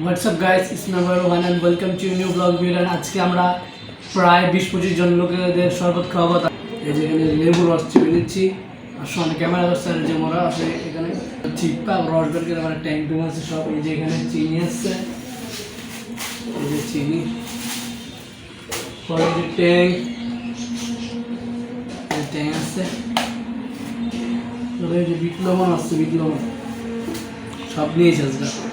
WhatsApp guys is number one and welcome to new blog video আজকে আমরা প্রায় বিশ পঁচিশ জন লোকেদের শরবত খাওয়াবো। এই যে এখানে লেবু রস চিপে দিচ্ছি আর সামনে ক্যামেরা ব্যবস্থার যে মোড়া আছে এখানে। চিপা, রস বের করে আমার ট্যাঙ্ক টুম আছে সব। এই যে এখানে চিনি আসছে এই যে চিনি। পরে যে ট্যাঙ্ক। ট্যাঙ্ক আসছে তারপরে যে বিট লবণ আসছে বিট লবণ। সব নিয়েছে আজকে।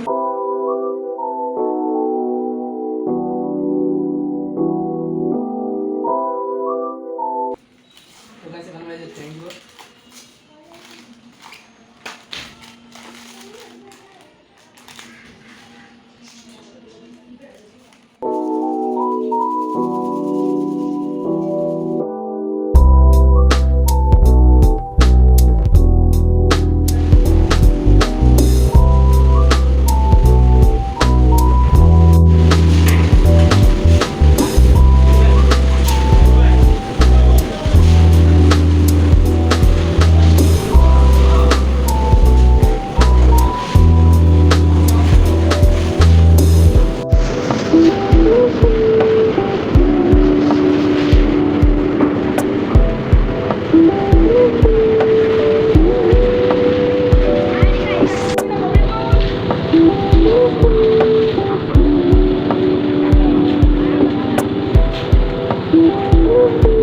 তো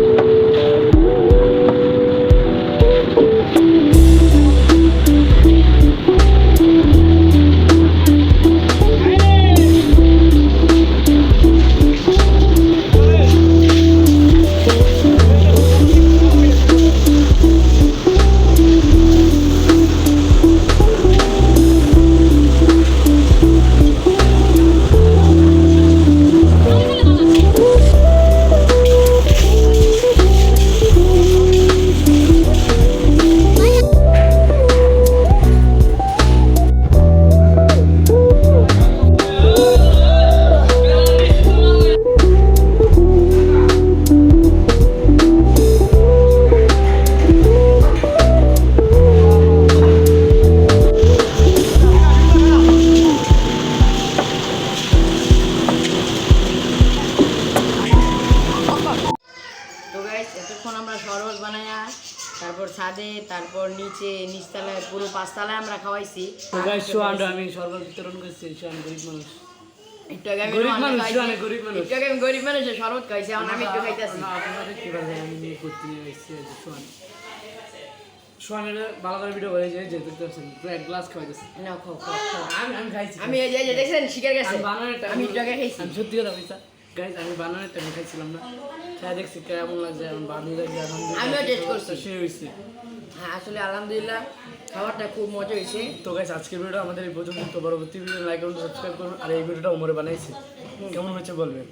গাইস আমরা শরবত বানায়া তারপর ছাদে তারপর নিচে নিচতলায় পুরো পাঁচতলায় আমরা খাওয়াইছি। আমি শরবত বিতরণ করছি গরিব মানুষ। একটু আগে আমি গরিব রোহানকে মানুষ, খাইছি। সোহানে গরিব মানুষ। একটু আগে আমি গরিব মানুষের শরবত খাইছি এখন আমি একটু খাইতেছি। না, আপনারা দেখতে পারবেন আমি নিয়ে করতে নিয়ে এসেছি এই যে সোহান সোহানের ভালো করে ভিডিও হয়ে যায় যে দেখতে পুরো এক গ্লাস খাওয়াই দিচ্ছে না খাও খাও খাও। আমি আমি খাইছি। আমি এই যে দেখছেন শিকার গেছে। বানানোর টাইম আমি একটু খাইছি আমি সত্যি কথা বলছি গাইজ আমি বানানোর টাইম খাইছিলাম না। খাই দেখছি কেমন লাগছে? এখন আমিও টেস্ট করছি। হয়েছে। হ্যাঁ আসলে আলহামদুলিল্লাহ খাবারটা খুব মজা হয়েছে। তো গাছ আজকের ভিডিও আমাদের এই পর্যন্ত। পরবর্তী ভিডিও লাইক করুন সাবস্ক্রাইব করুন। আর এই ভিডিওটা ওমরে বানাইছি। কেমন হয়েছে বলবেন?